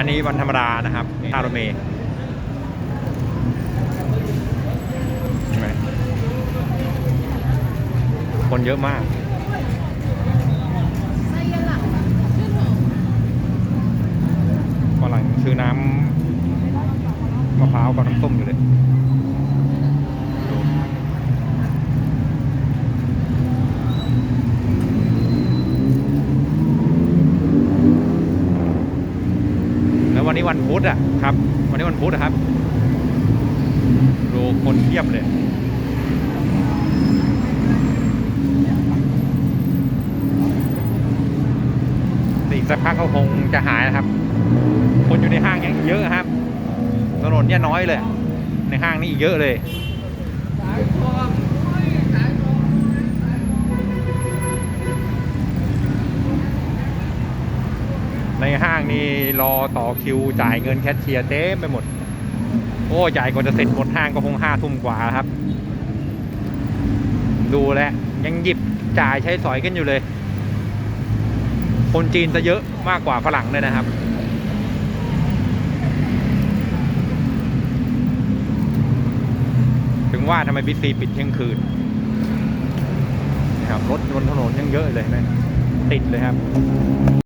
อันนี้วันธรรมดานะครับท่ารถเมย์เห็นไหมคนเยอะมากฝรั่งซื้อน้ำมะพร้าวกับน้ำส้มอยู่เลย วันนี้วันพุธอะครับ วันนี้วันพุธอะครับดูคนเทียบเลยอีกสักพักเขาคงจะหายนะครับ คนอยู่ในห้างยังเยอะครับถนนเนี่ยน้อยเลย ในห้างนี่เยอะเลย ในห้างนี่รอต่อคิวจ่ายเงินแคชเชียร์เต็มไปหมด โอ้ใหญ่กว่าจะเสร็จหมดห้างก็คงห้าทุ่มกว่าครับ ดูแลยังหยิบจ่ายใช้สอยกันอยู่เลย คนจีนจะเยอะมากกว่าฝรั่งเลยนะครับถึงว่าทำไมบิ๊กซีปิดเที่ยงคืนนะครับรถบนถนนยังเยอะเลยนะติดเลยครับ